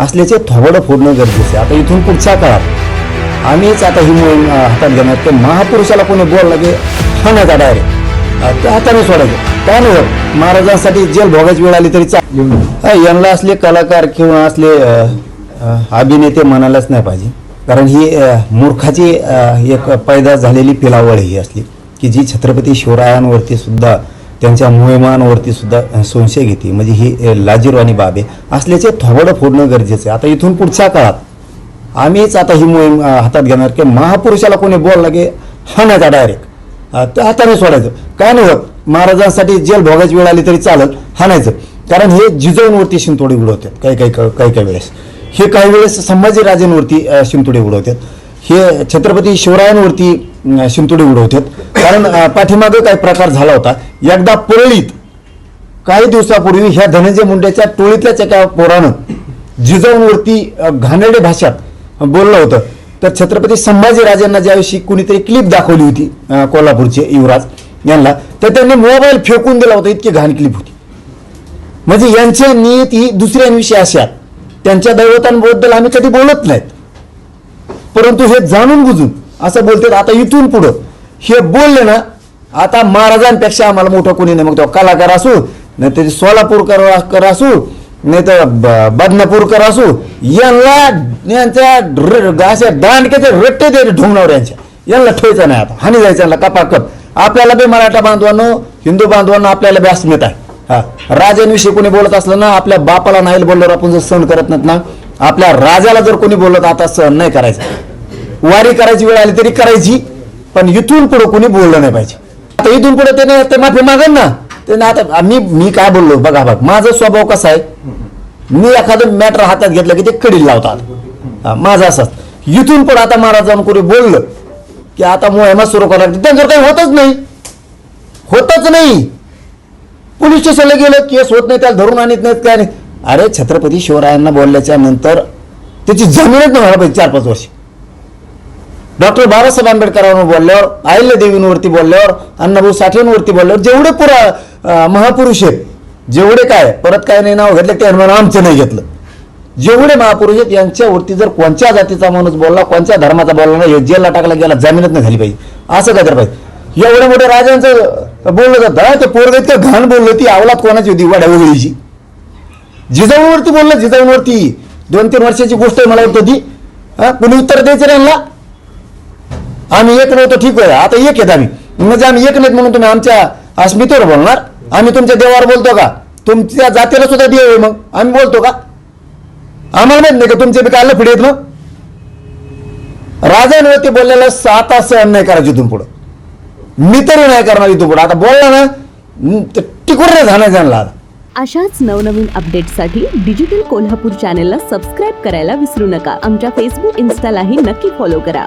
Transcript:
असल्याचे थोबडं फोडणं गरजेचं आहे. आता इथून पुढच्या काळात आम्हीच आता ही मोहीम हातात घेणार. ते महापुरुषाला कोणी बोलला की ठाण्याचा डायरेक्ट त्या हाताने सोडायचं. काय नाही हो, महाराजांसाठी जेल भोगायची वेळ आली तरी चा यांना असले कलाकार किंवा असले अभिनेते म्हणायलाच नाही पाहिजे. कारण ही मूर्खाची एक पैदा झालेली पिलावळ ही असली की जी छत्रपती शिवरायांवरती सुद्धा त्यांच्या मोहिमांवरती सुद्धा संशय घेते. म्हणजे ही लाजीरवाणी लाजिरवाणी बाब आहे. असल्याचे थोबडं फोडणं गरजेचं आहे. आता इथून पुढच्या काळात आम्हीच आता ही मोहीम हातात घेणार की महापुरुषाला कोणी बोलला की हाणायचा डायरेक्ट त्या हाताने सोडायचं. काय नाही होत. महाराजांसाठी जेल भोगायची वेळ आली तरी चालत हाणायचं कारण हे जिजाऊंवरती शिंतोडे उडवतात काही काही काही काही वेळेस. हे काही वेळेस संभाजीराजेंवरती अं, शिंतोडे उडवतात हे छत्रपती शिवरायांवरती शिंतोडे उडवतात कारण पाठीमागं पाठीमागे काही प्रकार झाला होता. एकदा परळीत काही दिवसापूर्वी ह्या धनंजय मुंडेच्या टोळीतल्याच एका पोरानं जिजाऊंवरती अ, घाणेरडे भाषात बोललं होतं. तर छत्रपती संभाजीराजांना ज्याविषयी कुणीतरी क्लिप दाखवली होती कोल्हापूरचे युवराज यांना तर त्यांनी मोबाईल फेकून दिला होता. इतकी घाण क्लिप होती. म्हणजे यांच्या नीत ही दुसऱ्यांविषयी अशा त्यांच्या दैवतांबद्दल आम्ही कधी बोलत नाहीत. परंतु हे जाणून बुजून असं बोलतात आता इथून पुढं. हे बोलले ना आता महाराजांपेक्षा आम्हाला मोठं कोणी नाही. मग तो कलाकार असू नाही तर सोलापूरकर कर असू नाही तर ब- बदनापूरकर असू यांना यांच्या अशा दांडक्याचे रट्टे ते ढोंगणावर यांच्या यांना ठेवायचं नाही आता. हानी जायचं यांना कपाकप आपल्याला बी मराठा बांधवांनो हिंदू बांधवांनो आपल्याला बी अस्मिता आहे. हा. राजांविषयी कोणी बोलत असलं ना आपल्या बापाला नाही बोलल्यावर आपण जर सहन करत नाहीत ना आपल्या राजाला जर कोणी बोलत आता सहन नाही करायचं. वारी करायची वेळ आली तरी करायची पण इथून पुढे कोणी बोललं नाही पाहिजे. आता इथून पुढे त्याने ते माफी मागेल ना. त्याने आता मी मी काय बोललो बघा बघ माझा स्वभाव कसा आहे? मी एखादं मॅटर हातात घेतलं की ते कडील लावतात. हा, माझं असं इथून पुढे आता महाराज जाऊन कोणी बोललं की आता मोहिमा सुरू करायला लागते त्यांच्यावर काही होतच नाही. होतच नाही. पोलीस स्टेशनला गेलं केस होत नाही त्याला धरून आणत नाहीत काय नाही. अरे छत्रपती शिवरायांना बोलल्याच्या नंतर त्याची जमीनच नाही व्हायला पाहिजे चार पाच वर्ष. डॉक्टर बाबासाहेब आंबेडकरांवर बोलल्यावर अहिल्यादेवींवरती बोलल्यावर अण्णाभाऊ साठेंवरती बोलल्यावर जेवढे पुरा महापुरुष आहेत जेवढे काय परत काय नाही नाव घेतलं ते म्हणून आमचं नाही घेतलं. जेवढे महापुरुष आहेत यांच्यावरती जर कोणत्या जातीचा माणूस बोलला कोणत्या धर्माचा बोलला ना जेलला टाकला गेला जमीनच नाही झाली पाहिजे. असं काय तर पाहिजे. एवढ्या मोठ्या राजांचं बोललं जातं. ते पोरग इतकं घाण बोललं ती आवलात कोणाची होती वाड्या वेगळीची. जिजाऊंवरती बोललं जिजाऊंवरती दोन तीन वर्षाची गोष्ट आहे मला वाटतं ती हा कुणी उत्तर द्यायचं नाही यांना? आम्ही एक नव्हतो ठीक आहे. आता एक आहेत आम्ही. म्हणजे आम्ही एक नाहीत म्हणून तुम्ही आमच्या अस्मितेवर बोलणार? आम्ही तुमच्या देवावर बोलतो का? तुमच्या जातीला सुद्धा देव आहे मग. आम्ही बोलतो का? आम्हाला माहीत नाही का तुमचे बी काय लफडी आहेत मग? राजांवरती बोललेलं सात सहन नाही करायचं इथून पुढं. मी तरी नाही करणार इथून पुढं. आता बोलला ना तर टिकून नाही जाणार त्यांना अशाच नवनवीन अपडेट्ससाठी डिजिटल कोल्हापूर चॅनेलला सबस्क्राईब करायला विसरू नका. आमच्या फेसबुक इन्स्टालाही नक्की फॉलो करा.